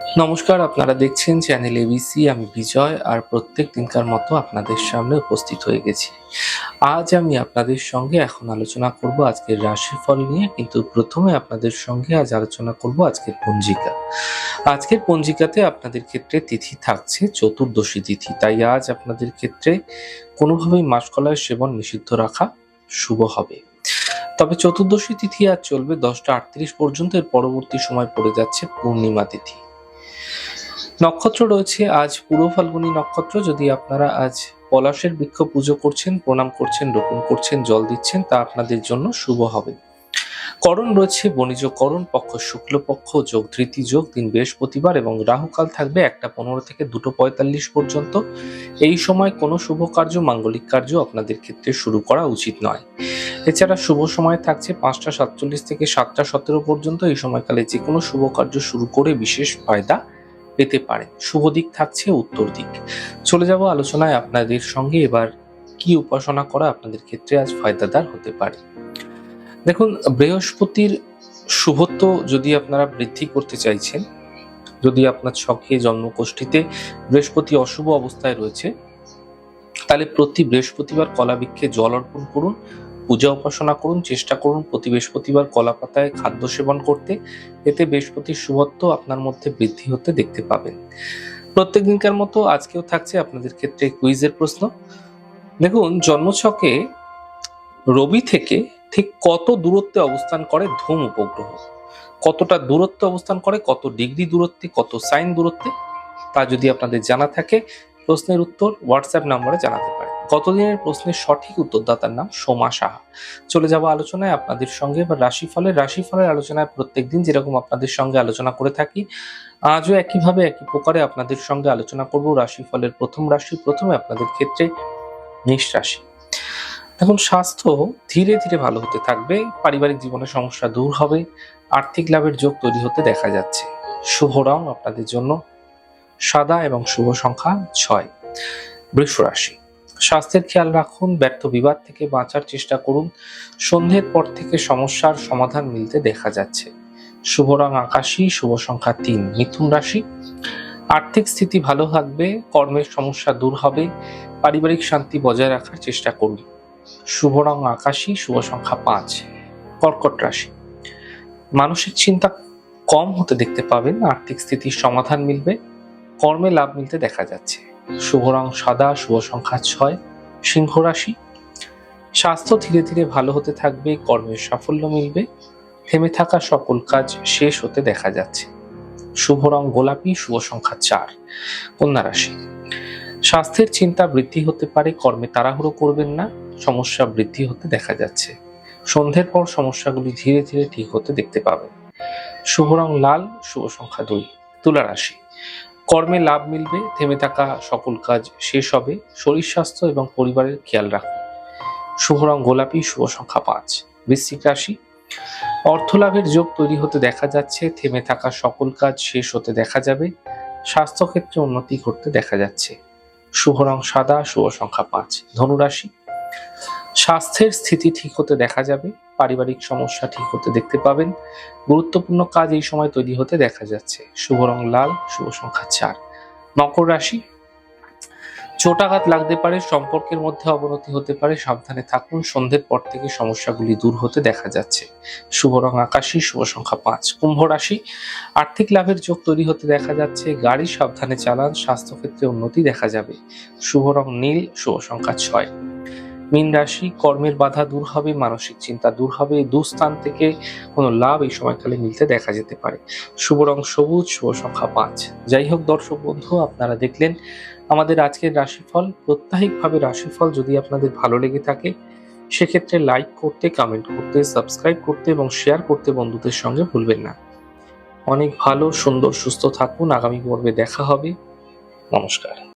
নমস্কার, আপনারা দেখছেন চ্যানেল এবিসি আমি বিজয়, আর প্রত্যেক দিনকার মতো আপনাদের সামনে উপস্থিত হয়ে গেছি। আজ আমি আপনাদের সঙ্গে এখন আলোচনা করব আজকের রাশিফল নিয়ে, কিন্তু প্রথমে আপনাদের সঙ্গে আজ আলোচনা করব আজকের পঞ্জিকা। আজকের পঞ্জিকাতে আপনাদের ক্ষেত্রে তিথি থাকছে, চতুর্দশী তিথি। তাই আজ আপনাদের ক্ষেত্রে কোনোভাবেই মাসকলাইয়ের সেবন নিষিদ্ধ রাখা শুভ হবে। তবে চতুর্দশী তিথি আজ চলবে দশটা আটত্রিশ পর্যন্ত, এর পরবর্তী সময় পড়ে যাচ্ছে পূর্ণিমা তিথি। নক্ষত্র রয়েছে, আজ পূর্ব ফাল্গুনী নক্ষত্র। যদি আপনারা আজ পলাশের বৃক্ষ পুজো করছেন, প্রণাম করছেন, রোপণ করছেন, জল দিচ্ছেন, তা আপনাদের জন্য শুভ হবে। করণ রয়েছে, বণিজ করণ, পক্ষ শুক্লপক্ষ যোগ ধৃতি যোগ দিন বৃহস্পতিবার এবং রাহুকাল থাকবে একটা পনেরো থেকে দুটো পঁয়তাল্লিশ পর্যন্ত। এই সময় কোনো শুভ কার্য, মাঙ্গলিক কার্য আপনাদের ক্ষেত্রে শুরু করা উচিত নয়। এছাড়া শুভ সময় থাকছে পাঁচটা সাতচল্লিশ থেকে সাতটা সতেরো পর্যন্ত। এই সময়কালে যে কোনো শুভ কার্য শুরু করে বিশেষ ফায়দা পেতে পারেন শুভ দিক থাকছে উত্তর দিক। চলে যাব আলোচনায় আপনাদের সঙ্গে। এবার কি উপাসনা করা আপনাদের ক্ষেত্রে আজ ফায়দাদার হতে পারে? দেখুন, বৃহস্পতির শুভত্ব যদি আপনারা বৃদ্ধি করতে চাইছেন, যদি আপনার ছকে জন্মকোষ্ঠীতে বৃহস্পতি অশুভ অবস্থায় রয়েছে, তাহলে প্রতি বৃহস্পতিবার কলা বৃক্ষে জল অর্পণ করুন। পূজা উপাসনা করুন, চেষ্টা করুন প্রতি বৃহস্পতিবার কলা পাতায় খাদ্য সেবন করতে। এতে বৃহস্পতির শুভত্ব আপনার মধ্যে বৃদ্ধি হতে দেখতে পাবেন। প্রত্যেক দিনকার মতো আজকেও থাকছে আপনাদের ক্ষেত্রে কুইজের প্রশ্ন। দেখুন, জন্মছকে রবি থেকে ঠিক কত দূরত্বে অবস্থান করে ধূম উপগ্রহ? কতটা দূরত্বে অবস্থান করে, কত ডিগ্রি দূরত্বে, কত সাইন দূরত্বে? তা যদি আপনাদের জানা থাকে, প্রশ্নের উত্তর হোয়াটসঅ্যাপ নম্বরে জানাতে গতদিনের প্রশ্নের সঠিক উত্তরদাতার নাম সোমা সাহা। চলে যাব আলোচনায় আপনাদের সঙ্গে বা রাশিফলের। রাশিফলের আলোচনায় প্রত্যেক দিন যেরকম আপনাদের সঙ্গে আলোচনা করে থাকি, আজও একইভাবে একই প্রকারে আপনাদের সঙ্গে আলোচনা করব রাশিফলের প্রথম রাশি, প্রথমে আপনাদের ক্ষেত্রে মেষ রাশি। এখন স্বাস্থ্য ধীরে ধীরে ভালো হতে থাকবে, পারিবারিক জীবনের সমস্যা দূর হবে, আর্থিক লাভের যোগ তৈরি হতে দেখা যাচ্ছে। শুভ রং আপনাদের জন্য সাদা এবং শুভ সংখ্যা ছয়। বৃষ রাশি। স্বাস্থ্যের খেয়াল রাখুন, ব্যর্থ বিবাদ থেকে বাঁচার চেষ্টা করুন। সন্ধ্যের পর থেকে সমস্যার সমাধান মিলতে দেখা যাচ্ছে। শুভ রং আকাশী, শুভ সংখ্যা তিন, মিথুন রাশি। আর্থিক স্থিতি ভালো থাকবে, কর্মের সমস্যা দূর হবে, পারিবারিক শান্তি বজায় রাখার চেষ্টা করুন। শুভ রং আকাশী, শুভ সংখ্যা পাঁচ, কর্কট রাশি। মানসিক চিন্তা কম হতে দেখতে পাবেন, আর্থিক স্থিতির সমাধান মিলবে, কর্মে লাভ মিলতে দেখা যাচ্ছে। শুভ রং সাদা, শুভ সংখ্যা ছয়, সিংহ রাশি। স্বাস্থ্য ধীরে ধীরে ভালো হতে থাকবে, কর্মের সাফল্য মিলবে। থেমে থাকা সকল কাজ শেষ হতে দেখা যাচ্ছে। শুভ রং গোলাপি, শুভ সংখ্যা চার, কন্যা রাশি। স্বাস্থ্যের চিন্তা বৃদ্ধি হতে পারে, কর্মে তাড়াহুড়ো করবেন না, সমস্যা বৃদ্ধি হতে দেখা যাচ্ছে। সন্ধ্যের পর সমস্যাগুলি ধীরে ধীরে ঠিক হতে দেখতে পাবেন। শুভ রং লাল, শুভ সংখ্যা দুই, তুলা রাশি। কর্মে লাভ মিলবে, থেমে থাকা সকল কাজ শেষ হবে। শরীর স্বাস্থ্য এবং পরিবারের খেয়াল রাখুন। শুভ রং গোলাপি, শুভ সংখ্যা পাঁচ। বৃশ্চিক রাশি। অর্থ লাভের যোগ তৈরি হতে দেখা যাচ্ছে, থেমে থাকা সকল কাজ শেষ হতে দেখা যাবে। স্বাস্থ্যক্ষেত্রে উন্নতি ঘটতে দেখা যাচ্ছে। শুভ রং সাদা, শুভ সংখ্যা পাঁচ। ধনুরাশি। স্বাস্থ্যের স্থিতি ঠিক হতে দেখা যাবে। পারিবারিক সমস্যা ঠিক হতে দেখতে পাবেন। গুরুত্বপূর্ণ কাজ এই সময় তৈরি হতে দেখা যাচ্ছে। শুভ রং লাল, শুভ সংখ্যা চার। মকর রাশি চোটাঘাত লাগতে পারে, সম্পর্কের মধ্যে অবনতি হতে পারে, সাবধানে থাকুন, সন্ধ্যের পর থেকে সমস্যাগুলি দূর হতে দেখা যাচ্ছে। শুভ রং আকাশী, শুভ সংখ্যা পাঁচ। কুম্ভ রাশি, আর্থিক লাভের যোগ তৈরি হতে দেখা যাচ্ছে, গাড়ি সাবধানে চালান, স্বাস্থ্যক্ষেত্রে উন্নতি দেখা যাবে। শুভ রং নীল, শুভ সংখ্যা ছয়। মীন রাশি, কর্মের বাধা দূর হবে, মানসিক চিন্তা দূর হবে দুস্থান থেকে কোনো লাভ এই সময়কালে মিলতে দেখা যেতে পারে। শুভ রং সবুজ, শুভ সংখ্যা পাঁচ। যাই হোক দর্শক বন্ধু, আপনারা দেখলেন আমাদের আজকের রাশিফল। প্রত্যাহিকভাবে রাশিফল যদি আপনাদের ভালো লেগে থাকে, সেক্ষেত্রে লাইক করতে কমেন্ট করতে সাবস্ক্রাইব করতে এবং শেয়ার করতে বন্ধুদের সঙ্গে ভুলবেন না। অনেক ভালো, সুন্দর, সুস্থ থাকুন। আগামী পর্বে দেখা হবে। নমস্কার।